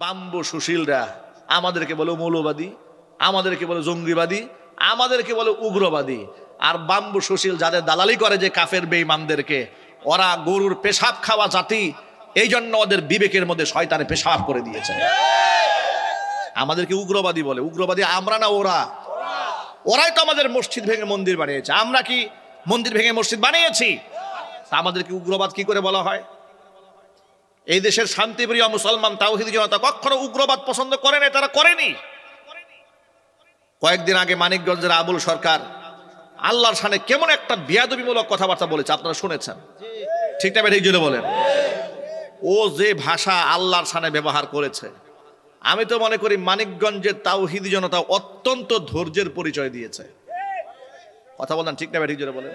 Bamboo সুশীলরা আমাদেরকে বলে মৌলবাদী, আমাদেরকে বলে জঙ্গিবাদী, আমাদেরকে বলে উগ্রবাদী। আর বাম্বু সুশীল যাদের দালালি করে যে কাফের বেঈমানদেরকে, ওরা গরুর পেশাব খাওয়া জাতি এই জন্য ওদের বিবেকের মধ্যে শয়তানে পেশাব করে দিয়েছে। আমাদেরকে উগ্রবাদী বলে। উগ্রবাদী আমরা না ওরা? ওরাই তো আমাদের মসজিদ ভেঙে মন্দির বানিয়েছে। আমরা কি মন্দির ভেঙে মসজিদ বানিয়েছি? আমাদেরকে উগ্রবাদ কি করে বলা হয়? এই দেশের শান্তিপ্রিয় মুসলমান তাওহিদি জনতা কখনো উগ্রবাদ পছন্দ করে না তারা করেনি। কয়েকদিন আগে মানিকগঞ্জের আবুল সরকার আল্লাহর সামনে কেমন একটা বিয়াদবিমূলক কথাবার্তা বলেছে, আপনারা শুনেছেন? ঠিক না ঠিক জুড়ে বলেন। ও যে ভাষা আল্লাহর সামনে ব্যবহার করেছে, আমি তো মনে করি মানিকগঞ্জের তাওহিদি জনতা অত্যন্ত ধৈর্যের পরিচয় দিয়েছে। কথা বলেন ঠিক না ঠিক জোরে বলেন।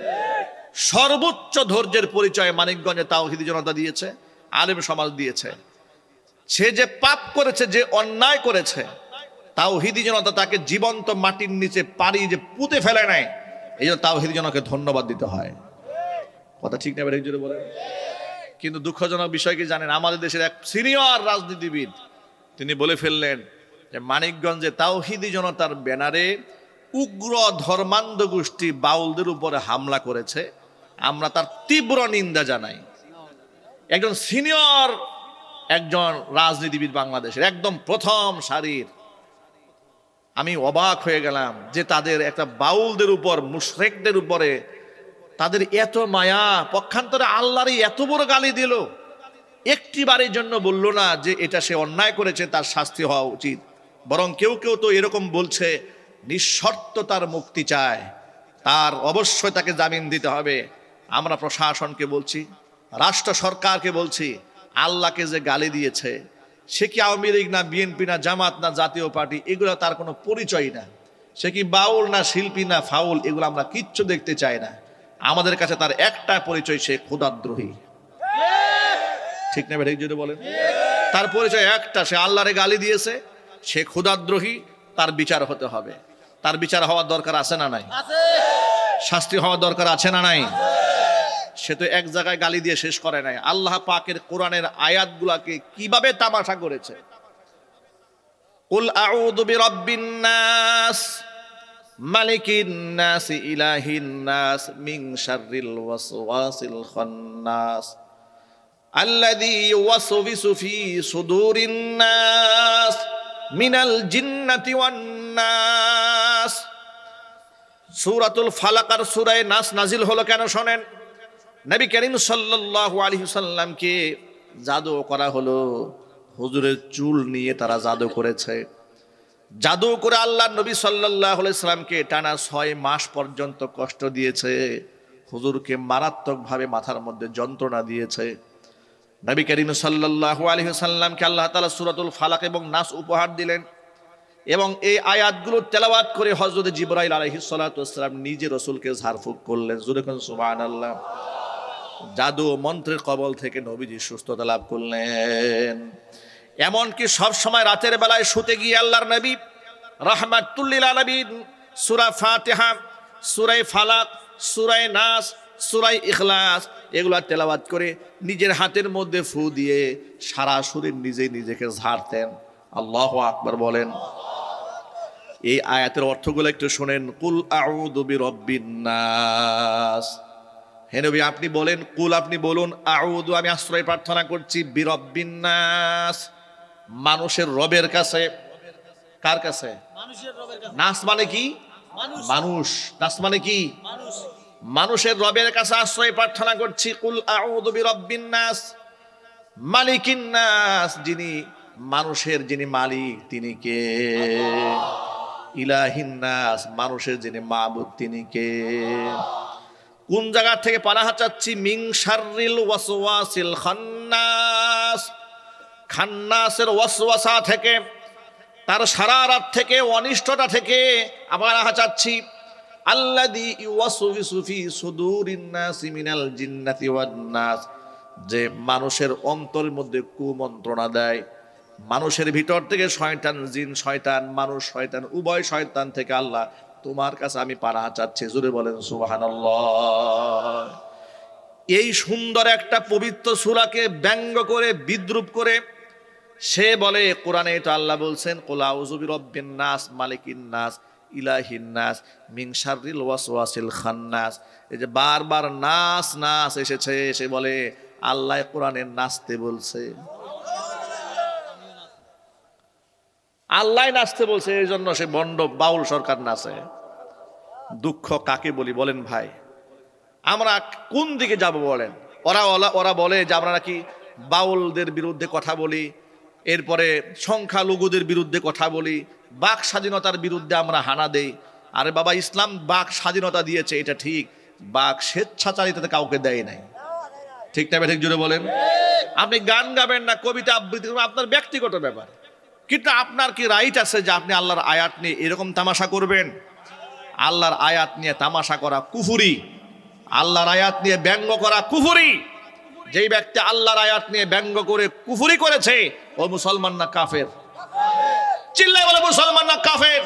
সর্বোচ্চ ধৈর্যের পরিচয় মানিকগঞ্জে তাওহিদি জনতা দিয়েছে। আলেম সমাজ দিয়েছে। সে যে পাপ করেছে, যে অন্যায় করেছে, তাওহিদি জনতা তাকে জীবন্ত মাটির নিচে পারি যে পুঁতে ফেলে নেয় এই জন্য তাওহিদি জনকে ধন্যবাদ দিতে হয়। কথা ঠিক না ঠিক জোরে বলেন। কিন্তু দুঃখজনক বিষয় কি জানেন? আমাদের দেশের এক সিনিয়র রাজনীতিবিদ, তিনি বলে ফেললেন যে মানিকগঞ্জে তাওহিদি জনতার ব্যানারে উগ্র ধর্মান্ধ গোষ্ঠী বাউলদের উপরে হামলা করেছে। আমরা তার তীব্র নিন্দা জানাই। একজন সিনিয়র, একজন রাজনীতিবিদ বাংলাদেশের, একদম প্রথম সারির। আমি অবাক হয়ে গেলাম যে তাদের একটা বাউলদের উপর, মুশরেকদের উপরে তাদের এত মায়া, পক্ষান্তরে আল্লাহরই এত বড় গালি দিল। একটি বারের জন্য বলল না যে এটা সে অন্যায় করেছে, তার শাস্তি হওয়া উচিত। বরং কেউ কেউ তো এরকম বলছে নিঃশর্ত তার মুক্তি চায়। তার অবশ্যই তাকে জামিন দিতে হবে। আমরা প্রশাসনকে বলছি রাষ্ট্র সরকারকে বলছি আল্লাহকে যে গালি দিয়েছে সে কি আওয়ামী লীগ না বিএনপি না জামাত না জাতীয় পার্টি এগুলো তার কোনো পরিচয় না। সে কি বাউল না শিল্পী না ফাউল এগুলো আমরা কিচ্ছু দেখতে চাই না। আমাদের কাছে তার একটা পরিচয় সে ক্ষুদাদ্রোহী ঠিক না ঠিক যদি বলেন? তার পরিচয় একটা সে আল্লাহরে গালি দিয়েছে সে ক্ষুদাদ্রোহী তার বিচার হতে হবে। তার বিচার হওয়ার দরকার আছে না নাই? শাস্তি হওয়ার দরকার আছে না নাই? সে তো এক জায়গায় গালি দিয়ে শেষ করে নাই। আল্লাহ পাকের কোরআনের আয়াতগুলাকে কীভাবে তামাশা করেছে? কুল আউযু বিরাব্বিন নাস, মালিকিন নাস, ইলাহিন নাস, মিন শাররিল ওয়াসওয়াসিল খান্নাস। আল্লাযী ইউওয়াসবিসু ফি সুদুরিন নাস, মিনাল জিন্নাতি ওয়ান নাস। সূরাতুল ফালাক আর নাস নাজিল হলো কেন শোনেন? নবী করিম সাল্লাল্লাহু আলাইহি সাল্লামকে জাদু করা হলো। হুজুরের চুল নিয়ে তারা জাদু করেছে। জাদু করে আল্লাহ নবী আলাইহি সাল্লামকে টানা ছয় মাস পর্যন্ত কষ্ট দিয়েছে। হুজুরকে মারাত্মকভাবে মাথার মধ্যে যন্ত্রণা দিয়েছে। নবী করিম সাল্লাল্লাহু আলাইহি সাল্লামকে আল্লাহ তালা সূরাতুল ফালাক এবং নাস উপহার দিলেন এবং এই আয়াতগুলো তেলাওয়াত করে হযরত জিবরাইল ওয়াসসালাম নিজে রাসূলকে ঝাড়ফুঁক করলেন। জোরে কোন সুবহানাল্লাহ। জাদু মন্ত্রের কবল থেকে নবীজি সুস্থতা লাভ করলেন। এমনকি সব সময় রাতের বেলায় শুতে গিয়ে আল্লাহর নবী রহমাতুল্লিল আলামিন সুরা ফাতিহা সুরাই ফালাক সুরাই নাস সুরাই ইখলাস এগুলো তেলাওয়াত করে নিজের হাতের মধ্যে ফু দিয়ে সারা শরীর নিজেই নিজেকে ঝাড়তেন। আল্লাহ আকবর বলেন। এই আয়াতের অর্থগুলো একটু শোনেন। কুল আউযু বিরাব্বিন নাস। হে নবী আপনি বলেন কুল আপনি বলুন আউযু আমি আশ্রয় প্রার্থনা করছি বিরাব্বিন নাস মানুষের রবের কাছে। কার কাছে? মানুষের রবের নাস মানে কি? মানুষ। নাস মানে কি? মানুষ। মানুষের রবের কাছে আশ্রয় প্রার্থনা করছি কুল আউদু বিরাব্বিন নাস মালিকিন নাস যিনি মানুষের যিনি মালিক তিনি কে? ইলাহিন নাস মানুষের যিনি মাবুদ তিনি কে? কোন জায়গা থেকে পানাহা চাচ্ছি? মিং শাররিল ওয়াসওয়াসিল খান্নাস। খান্নাসের ওয়াসওয়াসা থেকে, তার সারা রাত থেকে, অনিষ্টতা থেকে আবার আহা চাচ্ছি। আল্লাদি ইউওয়াসউইসু ফি সুদুরিন নাসি মিনাল জিন্নাতি ওয়ান নাস। যে মানুষের অন্তরের মধ্যে কুমন্ত্রণা দেয়। মানুষের ভিতর থেকে শয়তান জিন, শয়তান মানুষ, শয়তান উভয় শয়তান থেকে আল্লাহ তোমার কাছে আমি পানাহা চাচ্ছি জুড়ে বলেন, সুবহানাল্লাহ। এই সুন্দর একটা পবিত্র সূরাকে ব্যঙ্গ করে, বিদ্রুপ করে সে বলে, কোরআনে তো আল্লাহ বলছেন, কোলা উজুবি রব্বিন নাস, মালিকিন নাস, ইলাহিন নাস শাররিল ওয়াসওয়াসিল খান্নাস। এই যে বারবার নাস নাস এসেছে, সে বলে, আল্লাহ কোরআনের নাচতে বলছে। আল্লাহ নাচতে বলছে এই জন্য সে বন্ড বাউল সরকার নাচে। দুঃখ কাকে বলি বলেন ভাই? আমরা কোন দিকে যাব বলেন? ওরা ওলা ওরা বলে যে আমরা নাকি বাউলদের বিরুদ্ধে কথা বলি এরপরে সংখ্যালঘুদের বিরুদ্ধে কথা বলি বাক স্বাধীনতার বিরুদ্ধে আমরা হানা দেই। আরে বাবা ইসলাম বাক স্বাধীনতা দিয়েছে এটা ঠিক। বাক স্বেচ্ছাচারিতাতে কাউকে দেয় নাই। ঠিক না ঠিক জুড়ে বলেন? আপনি গান গাবেন না কবিতা আবৃত্তি আপনার ব্যক্তিগত ব্যাপার। কিন্তু আপনার কি রাইট আছে যে আপনি আল্লাহর আয়াত নিয়ে এরকম তামাশা করবেন? আল্লাহর আয়াত নিয়ে তামাশা করা কুফুরি। আল্লাহর আয়াত নিয়ে ব্যঙ্গ করা কুফুরি। যেই ব্যক্তি আল্লাহর আয়াত নিয়ে ব্যঙ্গ করে কুফুরি করেছে, ও মুসলমান না কাফের? চিল্লাই বলে মুসলমান না কাফের?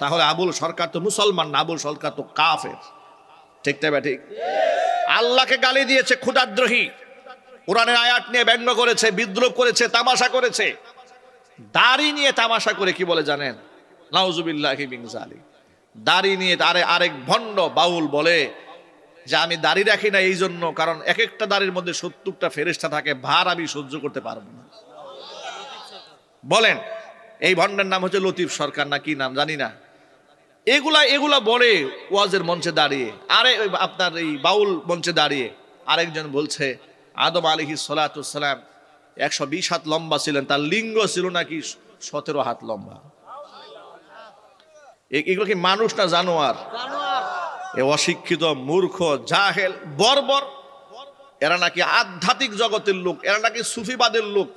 তাহলে আবুল সরকার তো মুসলমান না, আবুল সরকার তো কাফের। ঠিক না ঠিক? আল্লাহকে গালি দিয়েছে ক্ষুদাদ্রোহী কোরআনের আয়াত নিয়ে ব্যঙ্গ করেছে, বিদ্রোহ করেছে, তামাশা করেছে। দাড়ি নিয়ে তামাশা করে কি বলে জানেন? নাউজুবিল্লাহ দাড়ি নিয়ে আরে আরেক ভণ্ড বাউল বলে যে আমি দাড়ি রাখি না এই জন্য, কারণ এক একটা দাড়ির মধ্যে সত্তরটা ফেরেস্তা থাকে, ভার আমি সহ্য করতে পারব না। বলেন, এই ভণ্ডের নাম হচ্ছে লতিফ সরকার না কি নাম জানি না। এগুলা এগুলা বলে ওয়াজের মঞ্চে দাঁড়িয়ে, আরে আপনার এই বাউল মঞ্চে দাঁড়িয়ে আরেকজন বলছে, আদম আলিহি সালাম একশো বিশ হাত লম্বা ছিলেন, তার লিঙ্গ ছিল নাকি সতেরো হাত লম্বা। এগুলো কি মানুষ না জানোয়ার? এ অশিক্ষিত, মূর্খ, জাহেল, বর্বর। এরা নাকি আধ্যাত্মিক জগতের লোক, এরা নাকি সুফিবাদের লোক।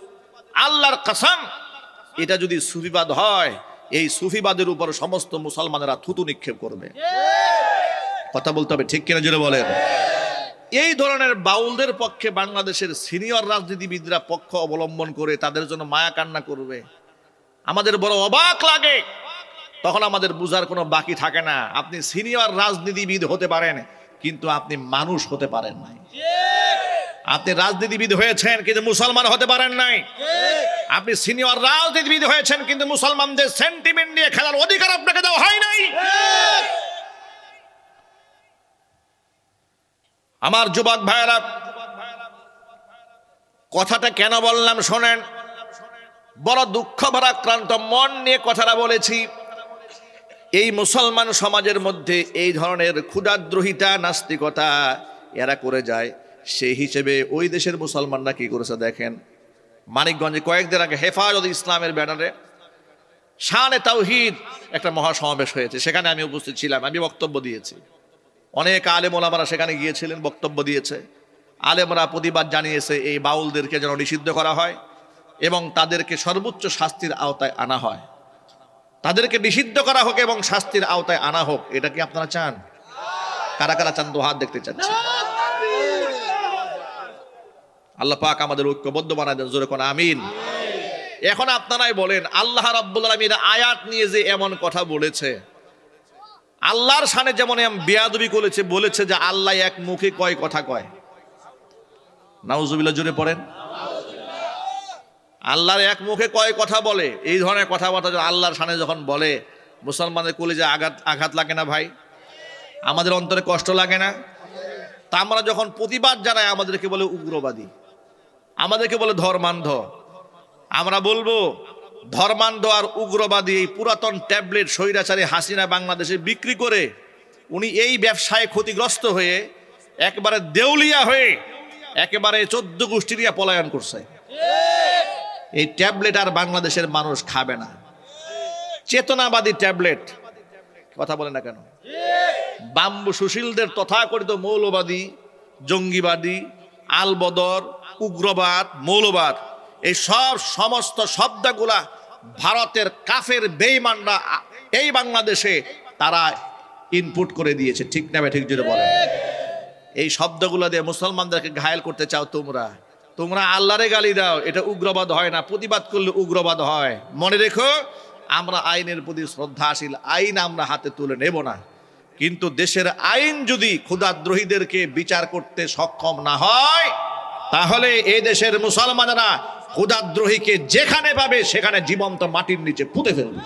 আল্লাহর কাসাম, এটা যদি সুফিবাদ হয়, এই সুফিবাদের উপর সমস্ত মুসলমানেরা থুতু নিক্ষেপ করবে। কথা বলতে হবে, ঠিক কিনা জুড়ে বলেন? এই ধরনের বাউলদের পক্ষে বাংলাদেশের সিনিয়র রাজনীতিবিদরা পক্ষ অবলম্বন করে তাদের জন্য মায়া কান্না করবে। আমাদের বড় অবাক লাগে। তখন আমাদের বুঝার কোনো বাকি থাকে না। আপনি সিনিয়র রাজনীতিবিদ হতে পারেন, কিন্তু আপনি মানুষ হতে পারেন নাই। আপনি রাজনীতিবিদ হয়েছেন, কিন্তু মুসলমান হতে পারেন নাই। আপনি সিনিয়র রাজনীতিবিদ হয়েছেন, কিন্তু মুসলমানদের সেন্টিমেন্ট নিয়ে খেলার অধিকার আপনাকে দেওয়া হয় নাই। আমার যুবক ভাইয়েরা, কথাটা কেন বললাম শোনেন। বড় দুঃখ ভারাক্রান্ত মন নিয়ে কথাটা বলেছি। এই মুসলমান সমাজের মধ্যে এই ধরনের ক্ষুদাদ্রোহিতা নাস্তিকতা এরা করে যায়। সেই হিসেবে ওই দেশের মুসলমানরা কি করেছে দেখেন? মানিকগঞ্জে কয়েকদিন আগে হেফাজত ইসলামের ব্যানারে শানে তাওহিদ একটা মহাসমাবেশ হয়েছে। সেখানে আমি উপস্থিত ছিলাম, আমি বক্তব্য দিয়েছি। অনেক আলেম ওলামারা সেখানে গিয়েছিলেন, বক্তব্য দিয়েছে। আলেমরা প্রতিবাদ জানিয়েছে এই বাউলদেরকে যেন নিষিদ্ধ করা হয় এবং তাদেরকে সর্বোচ্চ শাস্তির আওতায় আনা হয়। তাদেরকে নিষিদ্ধ করা হোক এবং শাস্তির আওতায় আনা হোক, এটা কি আপনারা চান? কারা কারা চান দো হাত দেখতে চাচ্ছি আল্লাহ পাক আমাদের ঐক্যবদ্ধ বানায় দেন, জোরে কোন আমিন। এখন আপনারাই বলেন, আল্লাহ রাব্বুল আলামিন আয়াত নিয়ে যে এমন কথা বলেছে আল্লাহর সানে যেমন বেয়াদবি করেছে, বলেছে যে আল্লাহ এক মুখে কয় কথা কয়। নাউজুবিল্লাহ জুড়ে পড়েন। আল্লাহর এক মুখে কয় কথা বলে, এই ধরনের কথাবার্তা আল্লাহর সানে যখন বলে মুসলমানের কলেজে আঘাত আঘাত লাগে না ভাই? আমাদের অন্তরে কষ্ট লাগে না? তা আমরা যখন প্রতিবাদ জানাই, আমাদেরকে বলে উগ্রবাদী। আমাদেরকে বলে ধর্মান্ধ। আমরা বলব ধর্মান্ধ আর উগ্রবাদী এই পুরাতন ট্যাবলেট স্বৈরাচারী হাসিনা বাংলাদেশে বিক্রি করে উনি এই ব্যবসায় ক্ষতিগ্রস্ত হয়ে একবারে দেউলিয়া হয়ে একেবারে চোদ্দ গোষ্ঠী নিয়ে পলায়ন করছে। এই ট্যাবলেট আর বাংলাদেশের মানুষ খাবে না। চেতনাবাদী ট্যাবলেট, কথা বলে না কেন? বাম্বু সুশীলদের তথাকথিত মৌলবাদী, জঙ্গিবাদী, আলবদর, উগ্রবাদ, মৌলবাদ, এই সব সমস্ত শব্দগুলা ভারতের কাফের বেইমানরা এই বাংলাদেশে তারা ইনপুট করে দিয়েছে। ঠিক না ঠিক যদি বলে এই শব্দগুলো দিয়ে মুসলমানদেরকে ঘায়েল করতে চাও তোমরা। তোমরা আল্লাহরে গালি দাও, এটা উগ্রবাদ হয় না। প্রতিবাদ করলে উগ্রবাদ হয়। মনে রেখো, আমরা আইনের প্রতি শ্রদ্ধাশীল। আইন আমরা হাতে তুলে নেব না। কিন্তু দেশের আইন যদি ক্ষুদাদ্রোহীদেরকে বিচার করতে সক্ষম না হয়, তাহলে এই দেশের মুসলমানেরা ক্ষুদাদ্রোহীকে যেখানে পাবে সেখানে জীবন্ত মাটির নিচে পুঁতে ফেলবে।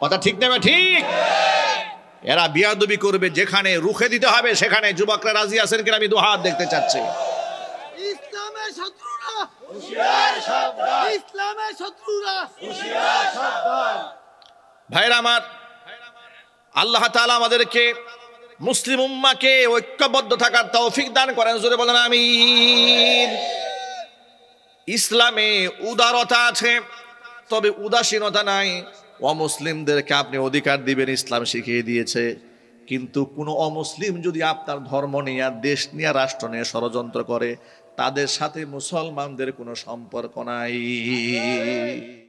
কথা ঠিক নেবে ঠিক? এরা বিয়াদবি করবে যেখানে রুখে দিতে হবে সেখানে যুবকরা রাজি আছেন কিনা আমি দুহাত দেখতে চাচ্ছি। ভাইরা আমার আল্লাহ তাআলা আমাদেরকে মুসলিম উম্মাকে ঐক্যবদ্ধ থাকার তৌফিক দান করেন। জোরে বলেন আমিন। ইসলামে উদারতা আছে, তবে উদাসীনতা নাই। অমুসলিমদেরকে আপনি অধিকার দিবেন, ইসলাম শিখিয়ে দিয়েছে। কিন্তু কোনো অমুসলিম যদি আপনার ধর্ম নিয়ে দেশ নিয়ে রাষ্ট্র নিয়ে ষড়যন্ত্র করে, তাদের সাথে মুসলমানদের কোনো সম্পর্ক নাই।